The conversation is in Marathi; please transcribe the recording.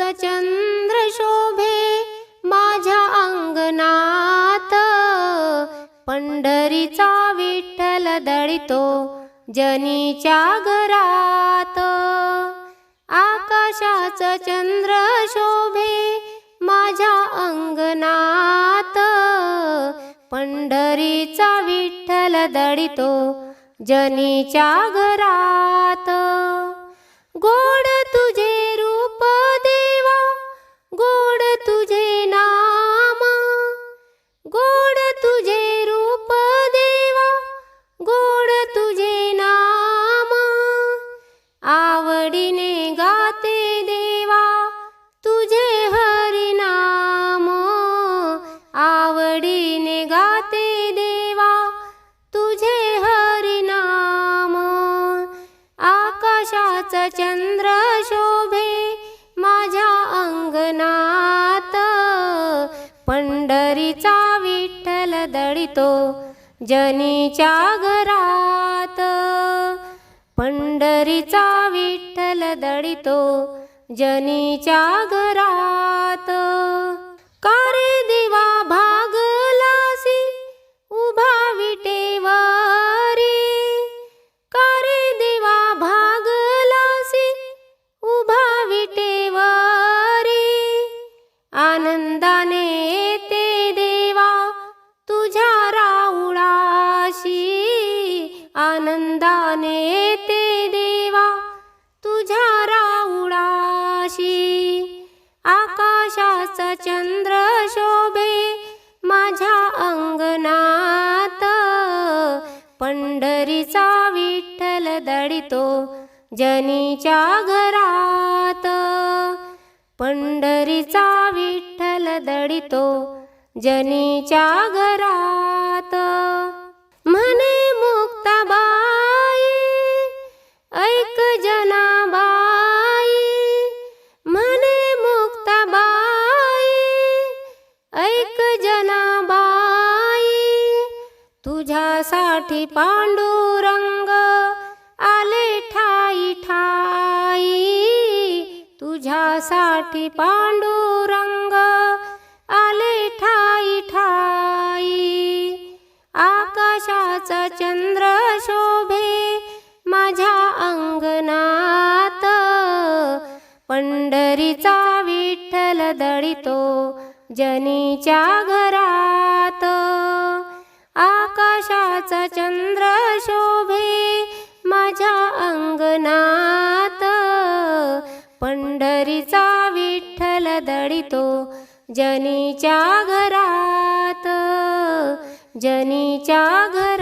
चंद्र शोभे माझ्या अंगणात. पंढरीचा विठ्ठल दळितो जनीच्या घरात. आकाशाच चंद्र शोभे माझ्या अंगणात. पंढरीचा विठ्ठल दळितो जनीच्या घरात. गोड आवडीने गाते देवा तुझे हरिनाम आवडीने गाते देवा तुझे हरिनाम आकाशाचा चंद्र शोभे माझ्या अंगणात पंढरीचा विठ्ठल दळितो जनीच्या घरात. पंढरीचा विठ्ठल दळितो जनीच्या घरात. कारे देवा भागलासी उभा विटेवारी कारे देवा भागलासी उभा विटेवारी आनंदाने येते देवा तुझ्या राऊळाशी आनंदाने आकाशाचा चंद्र शोभे माझ्या अंगणात. पंढरीचा विठ्ठल दडितो जनीच्या घरात. पंढरीचा विठ्ठल दडितो जनीच्या घरात. तुझ्यासाठी पांडुरंग आले ठाई ठाई. तुझ्यासाठी पांडुरंग आले ठाई ठाई. आकाशाचा चंद्र शोभे माझ्या अंगणात. पंढरीचा विठ्ठल दळितो जनीच्या घरात. आकाशाचा चंद्र शोभे माझ्या अंगणात. पंढरीचा विठ्ठल दळितो जनीच्या घरात. जनीच्या घरात